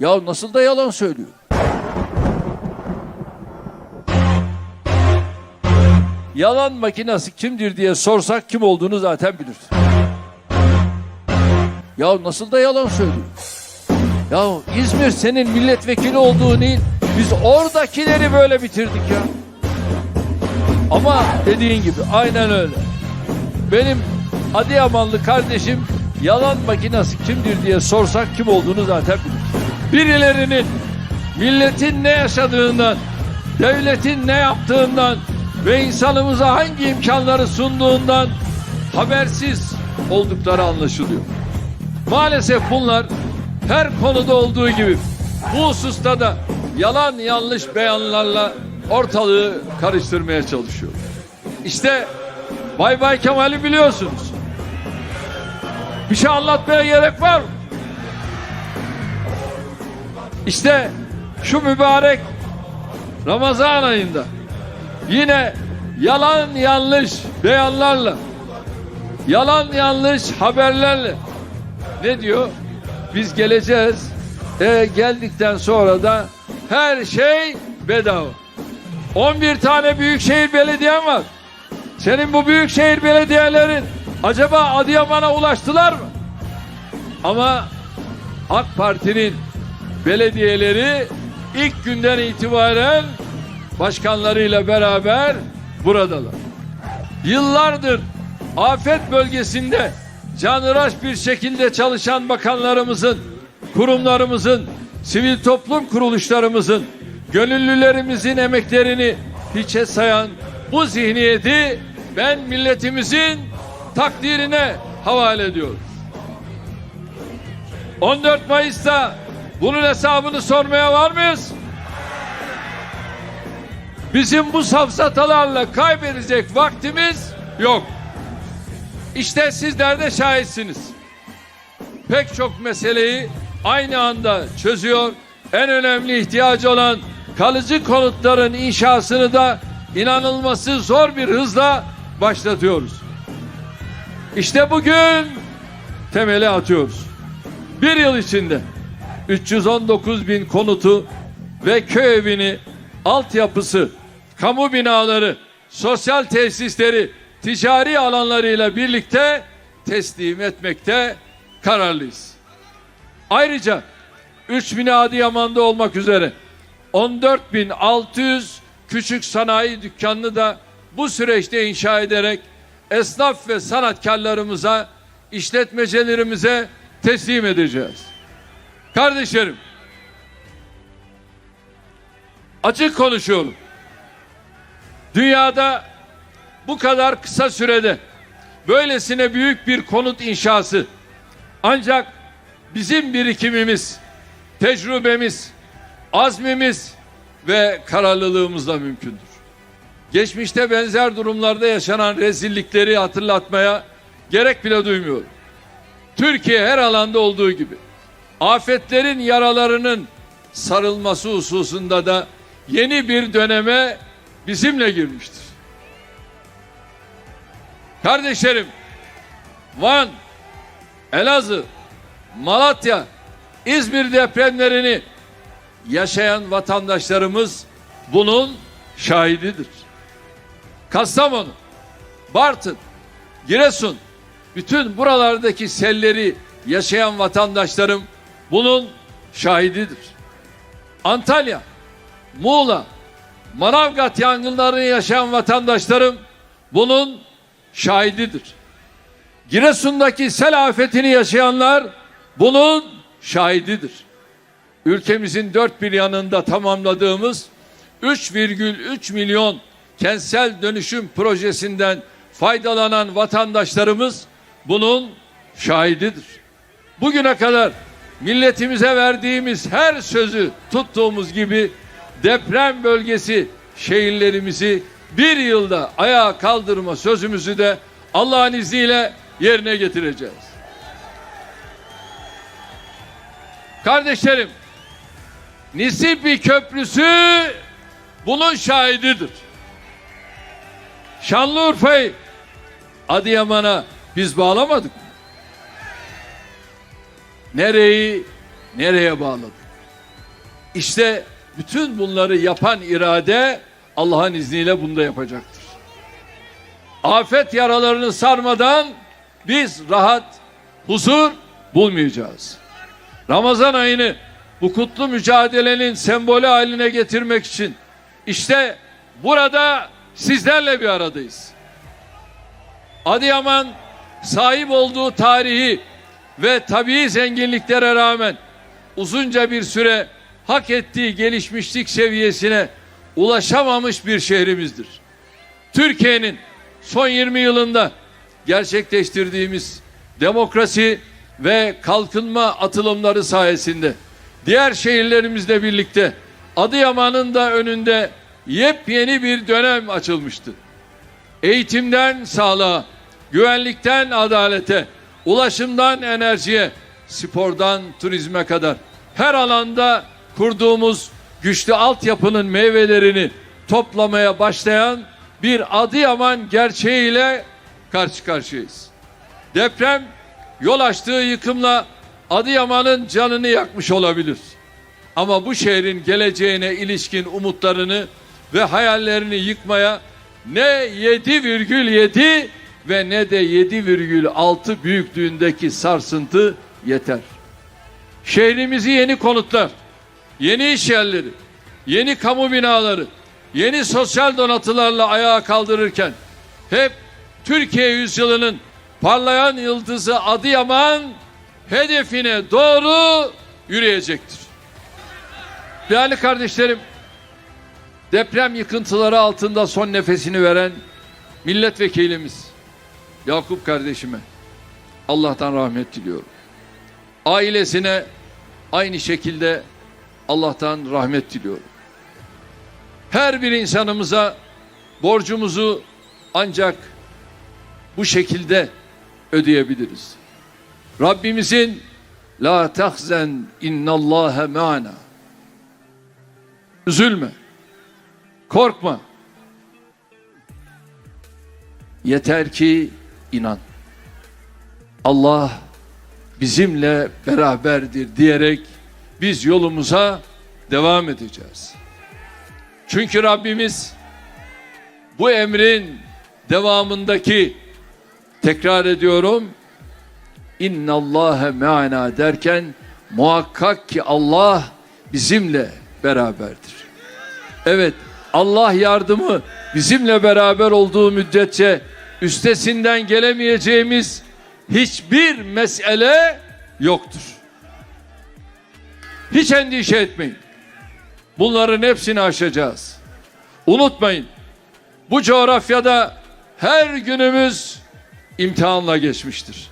Ya nasıl da yalan söylüyor? Yalan makinesi kimdir diye sorsak kim olduğunu zaten bilir. Ya nasıl da yalan söylüyor? Ya İzmir senin milletvekili olduğu değil. Biz oradakileri böyle bitirdik ya. Ama dediğin gibi aynen öyle. Benim Adıyamanlı kardeşim yalan makinesi kimdir diye sorsak kim olduğunu zaten bilir. Birilerinin milletin ne yaşadığından, devletin ne yaptığından ve insanımıza hangi imkanları sunduğundan habersiz oldukları anlaşılıyor. Maalesef bunlar her konuda olduğu gibi bu hususta da yalan yanlış beyanlarla ortalığı karıştırmaya çalışıyor. İşte Bay Bay Kemal'i biliyorsunuz. Bir şey anlatmaya gerek var mı? İşte şu mübarek Ramazan ayında yine yalan yanlış beyanlarla yalan yanlış haberlerle ne diyor? Biz geleceğiz. E, geldikten sonra da her şey bedava. 11 tane büyükşehir belediyen var. Senin bu büyükşehir belediyelerin acaba Adıyaman'a ulaştılar mı? Ama AK Parti'nin belediyeleri ilk günden itibaren başkanlarıyla beraber buradalar. Yıllardır afet bölgesinde canıraş bir şekilde çalışan bakanlarımızın, kurumlarımızın, sivil toplum kuruluşlarımızın, gönüllülerimizin emeklerini hiçe sayan bu zihniyeti ben milletimizin takdirine havale ediyorum. 14 Mayıs'ta bunun hesabını sormaya var mıyız? Bizim bu safsatalarla kaybedecek vaktimiz yok. İşte sizler de şahitsiniz. Pek çok meseleyi aynı anda çözüyor. En önemli ihtiyacı olan kalıcı konutların inşasını da inanılması zor bir hızla başlatıyoruz. İşte bugün temeli atıyoruz. Bir yıl içinde 319 bin konutu ve köy evini, altyapısı, kamu binaları, sosyal tesisleri, ticari alanlarıyla birlikte teslim etmekte kararlıyız. Ayrıca 3 bin Adıyaman'da olmak üzere 14.600 küçük sanayi dükkanını da bu süreçte inşa ederek esnaf ve sanatkarlarımıza, işletmecilerimize teslim edeceğiz. Kardeşlerim, açık konuşuyorum. Dünyada bu kadar kısa sürede böylesine büyük bir konut inşası ancak bizim birikimimiz, tecrübemiz, azmimiz ve kararlılığımızla mümkündür. Geçmişte benzer durumlarda yaşanan rezillikleri hatırlatmaya gerek bile duymuyorum. Türkiye her alanda olduğu gibi afetlerin yaralarının sarılması hususunda da yeni bir döneme bizimle girmiştir. Kardeşlerim, Van, Elazığ, Malatya, İzmir depremlerini yaşayan vatandaşlarımız bunun şahididir. Kastamonu, Bartın, Giresun, bütün buralardaki selleri yaşayan vatandaşlarım bunun şahididir. Antalya, Muğla, Manavgat yangınlarını yaşayan vatandaşlarım bunun şahididir. Giresun'daki sel afetini yaşayanlar bunun şahididir. Ülkemizin dört bir yanında tamamladığımız 3,3 milyon kentsel dönüşüm projesinden faydalanan vatandaşlarımız bunun şahididir. Bugüne kadar milletimize verdiğimiz her sözü tuttuğumuz gibi deprem bölgesi şehirlerimizi bir yılda ayağa kaldırma sözümüzü de Allah'ın izniyle yerine getireceğiz. Kardeşlerim, Nisipi Köprüsü bunun şahididir. Şanlıurfa'yı Adıyaman'a biz bağlamadık mı? Nereyi nereye bağladık? İşte bütün bunları yapan irade Allah'ın izniyle bunu da yapacaktır. Afet yaralarını sarmadan biz rahat, huzur bulmayacağız. Ramazan ayını bu kutlu mücadelenin sembolü haline getirmek için işte burada sizlerle bir aradayız. Adıyaman sahip olduğu tarihi ve tabii zenginliklere rağmen uzunca bir süre hak ettiği gelişmişlik seviyesine ulaşamamış bir şehrimizdir. Türkiye'nin son 20 yılında gerçekleştirdiğimiz demokrasi ve kalkınma atılımları sayesinde diğer şehirlerimizle birlikte Adıyaman'ın da önünde yepyeni bir dönem açılmıştı. Eğitimden sağlığa, güvenlikten adalete, ulaşımdan enerjiye, spordan turizme kadar her alanda kurduğumuz güçlü altyapının meyvelerini toplamaya başlayan bir Adıyaman gerçeğiyle karşı karşıyayız. Deprem yol açtığı yıkımla Adıyaman'ın canını yakmış olabilir. Ama bu şehrin geleceğine ilişkin umutlarını ve hayallerini yıkmaya ne 7,7 ve ne de 7,6 büyüklüğündeki sarsıntı yeter. Şehrimizi yeni konutlar, yeni iş yerleri, yeni kamu binaları, yeni sosyal donatılarla ayağa kaldırırken hep Türkiye yüzyılının parlayan yıldızı Adıyaman hedefine doğru yürüyecektir. Değerli kardeşlerim, deprem yıkıntıları altında son nefesini veren milletvekilimiz Yakup kardeşime Allah'tan rahmet diliyorum. Ailesine aynı şekilde Allah'tan rahmet diliyorum. Her bir insanımıza borcumuzu ancak bu şekilde ödeyebiliriz. Rabbimizin la tahzen innallâhe ma'ana Üzülme. Korkma. Yeter ki inan. Allah bizimle beraberdir diyerek biz yolumuza devam edeceğiz. Çünkü Rabbimiz bu emrin devamındaki tekrar ediyorum innallâhe me'ana derken muhakkak ki Allah bizimle beraberdir. Evet Allah yardımı bizimle beraber olduğu müddetçe üstesinden gelemeyeceğimiz hiçbir mesele yoktur. Hiç endişe etmeyin. Bunların hepsini aşacağız. Unutmayın. Bu coğrafyada her günümüz imtihanla geçmiştir.